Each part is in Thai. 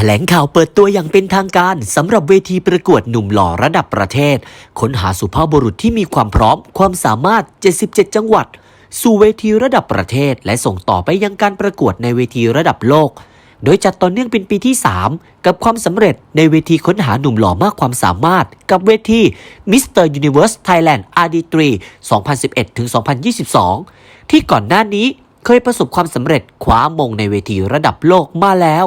แถลงข่าวเปิดตัวอย่างเป็นทางการสำหรับเวทีประกวดหนุ่มหล่อระดับประเทศ ค้นหาสุภาพบุรุษที่มีความพร้อม ความสามารถ 77 จังหวัด สู่เวทีระดับประเทศ และส่งต่อไปยังการประกวดในเวทีระดับโลก โดยจัดต่อเนื่องเป็นปีที่ 3 กับความสำเร็จในเวทีค้นหาหนุ่มหล่อมากความสามารถ กับเวที Mr. Universe Thailand RD3 2011-2022 ที่ก่อนหน้านี้เคยประสบความสำเร็จคว้ามงในเวทีระดับโลกมาแล้ว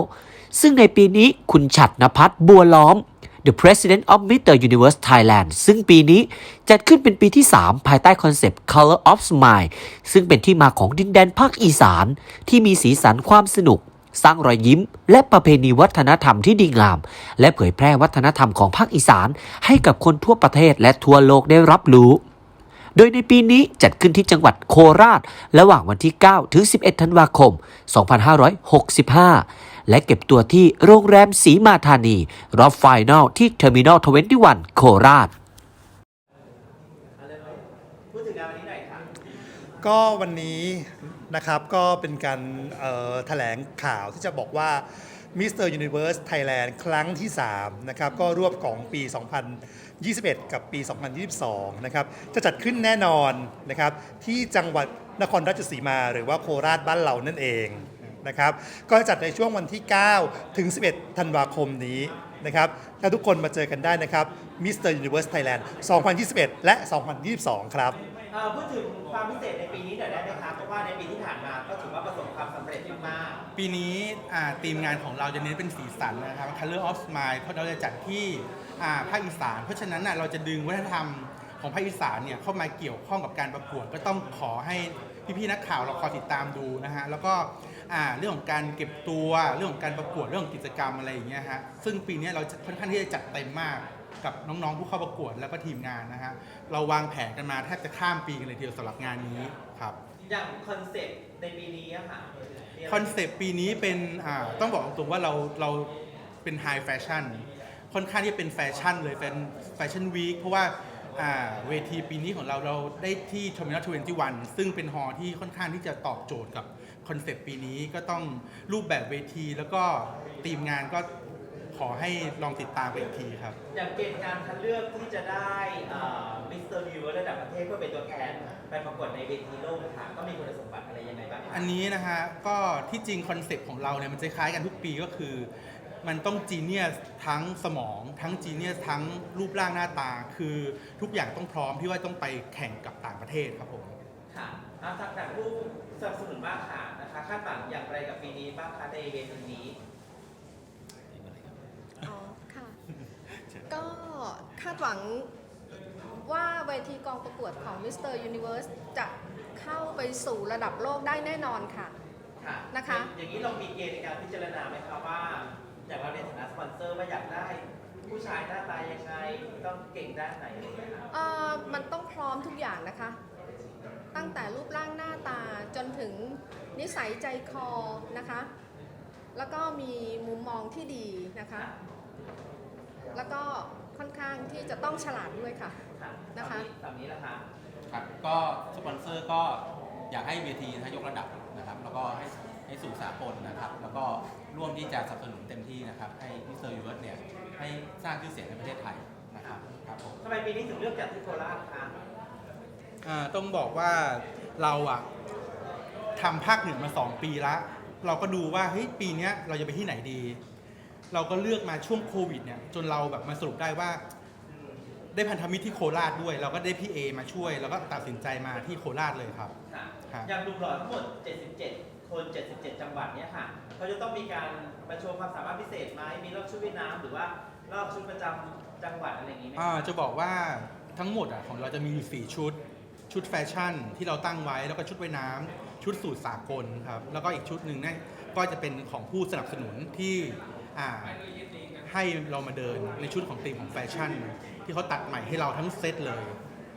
ซึ่งในปีนี้คุณฉัดนภัทรบัวล้อม The President of Mr. Universe Thailand ซึ่งปีนี้จัดขึ้นเป็นปีที่ 3 ภายใต้คอนเซปต์ Color of Smile ซึ่งเป็นที่มาของดินแดนภาคอีสาน ที่มีสีสันความสนุก สร้างรอยยิ้ม และประเพณีวัฒนธรรมที่ดีงาม และเผยแพร่วัฒนธรรมของภาคอีสาน ให้กับคนทั่วประเทศและทั่วโลกได้รับรู้ โดยในปีนี้จัดขึ้นที่จังหวัดโคราช ระหว่างวันที่ 9 ถึง 11 ธันวาคม 2565 และเก็บตัวที่โรงแรมสีมาธานีรอบไฟนอลที่เทอร์มินอล21 โคราชพูดถึงงานวันนี้หน่อยค่ะก็วันนี้นะครับก็เป็นการแถลงข่าวที่จะบอกว่า Mr. Universe Thailand ครั้งที่ 3 นะครับ ก็รวบของปี 2021 กับปี 2022 นะครับ จะจัดขึ้นแน่นอนนะครับ ที่จังหวัดนครราชสีมาหรือว่าโคราชบ้านเรานั่นเองนะครับ ก็จะจัดในช่วงวันที่ 9 ถึง 11 ธันวาคมนี้นะครับถ้าทุกคนมาเจอกันได้นะครับ Mr. Universe Thailand 2021 และ 2022 ครับ เอ่อพูดถึงความพิเศษในปีนี้หน่อยได้ไหมคะเพราะว่าในปีที่ผ่านมาก็ถือว่าประสบความสำเร็จมากปีนี้อ่าทีมงานของเราจะเน้นเป็นสีสันนะครับ Color of Smile เพราะเราจะจัดที่อ่าภาคอีสาน เพราะฉะนั้นน่ะเราจะดึงวัฒนธรรมของภาคอีสานเนี่ยเข้ามาเกี่ยวข้องกับการประกวด ก็ต้องขอให้พี่ๆนักข่าวเราคอยติดตามดูนะฮะแล้วก็อ่าเรื่องของการเก็บตัวเรื่องของการประกวดเรื่องของกิจกรรมอะไรอย่างเงี้ยฮะซึ่งปีนี้เราจะค่อนข้างที่จะจัดเต็มมาก กับน้องๆผู้เข้าประกวดแล้วก็ทีมงานนะฮะเราวางแผนกันมาแทบจะข้ามปีกันเลยทีเดียวสำหรับงานนี้ครับๆอย่างคอนเซ็ปต์ในปีนี้อะค่ะคอนเซปต์ปีนี้เป็นอ่าต้องบอกตรงๆว่าเราเราเป็นไฮแฟชั่นค่อนข้างที่เป็นแฟชั่นเลยเป็นแฟชั่นวีคเพราะว่าอ่าเวทีปีนี้ของเราเราได้ที่ Terminal 21 ซึ่งเป็นฮอลล์ที่ค่อนข้างที่จะตอบโจทย์กับคอนเซปต์ปีนี้ก็ต้องรูปแบบเวทีแล้วก็ทีมงานก็ข อให้ลองติดตามไปอีกทีครับ อย่างเกณฑ์การคัดเลือกที่จะได้มิสเตอร์วิวระดับประเทศเพื่อเป็นตัวแทนไปประกวดในเวทีโลกค่ะก็มีคุณสมบัติอะไรยังไงบ้างคะอันนี้นะฮะก็ที่จริงคอนเซปต์ของเราเนี่ยมันจะคล้ายกันทุกปีก็คือ มันต้องจีเนียสทั้งสมอง ทั้งจีเนียสทั้งรูปร่างหน้าตา คือทุกอย่างต้องพร้อมที่ว่าต้องไปแข่งกับต่างประเทศครับผมค่ะอะทางจากผู้สนับสนุนมากค่ะนะคะคาดหวังอย่างไรกับปีนี้บ้างคะในเวทีนี้ อ๋อ ค่ะ ก็คาดหวังว่าเวทีกองประกวดของ Mr. Universe จะเข้าไปสู่ระดับโลกได้แน่นอนค่ะ ค่ะนะคะ อย่างนี้เรามีเกณฑ์ในการพิจารณาไหมคะว่า อย่างเราในฐานะสปอนเซอร์ว่าอยากได้ ผู้ชายหน้าตายังไงต้องเก่งด้านไหนอะไรอย่างเงี้ยค่ะเอ่อมันต้องพร้อมทุกอย่างนะคะ ตั้งแต่รูปร่างหน้าตาจนถึงนิสัยใจคอนะคะ แล้วก็มีมุมมองที่ดีนะคะ แล้วก็ค่อนข้างที่จะต้องฉลาดด้วยค่ะค่ะนะคะ ตามนี้แหละค่ะ ครับก็สปอนเซอร์ก็อยากให้เวทีนะยกระดับนะครับ แล้วก็ให้ให้สู่สากลนะครับ แล้วก็ร่วมที่จะสนับสนุนเต็มที่นะครับ ให้มิสเตอร์ยูเวิร์สเนี่ยให้สร้างชื่อเสียงในประเทศไทยนะครับครับผม ทำไมปีนี้ถึงเลือกจัดที่โคราชคะอ่าต้องบอกว่าเราอะทำภาคเหนือมา 2 ปีแล้วเราก็ดูว่าเฮ้ยปีเนี้ยเราจะไปที่ไหนดี เราก็เลือกมาช่วงโควิดเนี่ยจนเราแบบมาสรุปได้ว่า ได้พันธมิตรที่โคราชด้วย เราก็ได้พี่เอมาช่วย แล้วก็ตัดสินใจมาที่โคราชเลยครับ ค่ะครับ อย่างดุมหล่อทั้งหมด 77 คน 77 จังหวัดเนี่ยค่ะเขาจะต้องมีการประโชว์ความสามารถพิเศษไหมมีรอบชุดว่ายน้ำหรือว่ารอบชุดประจำจังหวัดอะไรอย่างนี้ไหมอ่าจะบอกว่าทั้งหมดอะของเราจะมีอยู่สี่ชุด ชุดแฟชั่นที่เราตั้งไว้แล้วก็ชุดว่ายน้ำชุดสูตรสากลครับแล้วก็อีกชุดหนึ่งเนี่ยก็จะเป็นของผู้สนับสนุนที่ อ่าให้เรามาเดินในชุดของธีมของแฟชั่น ที่เขาตัดใหม่ให้เราทั้งเซตเลย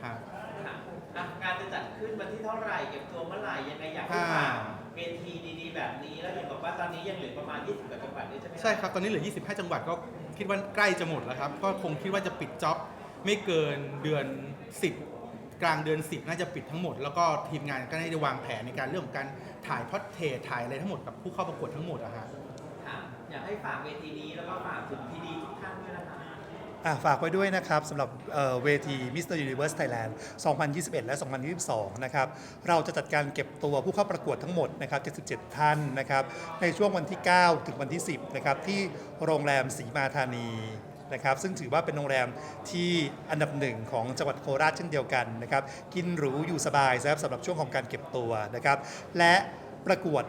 ครับค่ะอะงานจะจัดขึ้นวันที่เท่าไหร่เก็บตัวเมื่อไหร่ยังไงอยากให้อ่าฝากเวทีดีๆ แบบนี้แล้วเห็นบอกว่าตอนนี้ยังเหลือประมาณ 20กว่าจังหวัดด้วยใช่ไหมะใช่ครับ ตอนนี้เหลือ 25 จังหวัดก็คิดว่าใกล้จะหมดแล้วครับ ก็คงคิดว่าจะปิดจ็อบไม่เกินเดือน 10 กลางเดือน 10 น่าจะปิดทั้งหมด แล้วก็ทีมงานก็ได้วางแผนในการเรื่องของการถ่ายพอดเทรตถ่ายอะไรทั้งหมดกับผู้เข้าประกวดทั้งหมดอะฮะค่ะ อยากให้ฝากเวทีนี้แล้วก็ฝากถึงพีดีทุกท่านด้วยนะคะอะฝากไว้ด้วยนะครับสำหรับเอ่อเวที Mr. Universe Thailand 2021 และ 2022 นะครับ เราจะจัดการเก็บตัวผู้เข้าประกวดทั้งหมดนะครับ 77 ท่านนะครับ ในช่วงวันที่ 9 ถึงวันที่ 10 นะครับ ที่โรงแรมศรีมาธานีนะครับ ซึ่งถือว่าเป็นโรงแรมที่อันดับหนึ่งของจังหวัดโคราชเช่นเดียวกันนะครับ กินหรูอยู่สบายนะครับสำหรับช่วงของการเก็บตัวนะครับ และประกวด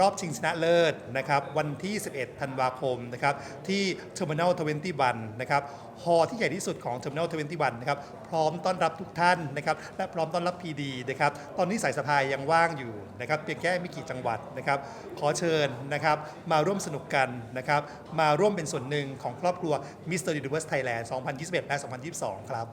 รอบชิงชนะเลิศนะครับวันที่ 11 ธันวาคมนะครับที่ Terminal 21นะครับฮอลที่ใหญ่ที่สุดของ Terminal 21นะครับพร้อมต้อนรับทุกท่านนะครับและพร้อมต้อนรับ PD นะครับตอนนี้สายสะพายยังว่างอยู่นะครับเพียงแค่ไม่กี่จังหวัดนะครับขอเชิญนะครับมาร่วมสนุกกันนะครับมาร่วมเป็นส่วนหนึ่งของครอบครัว Mr. Universe Thailand 2021 และ 2022 ครับ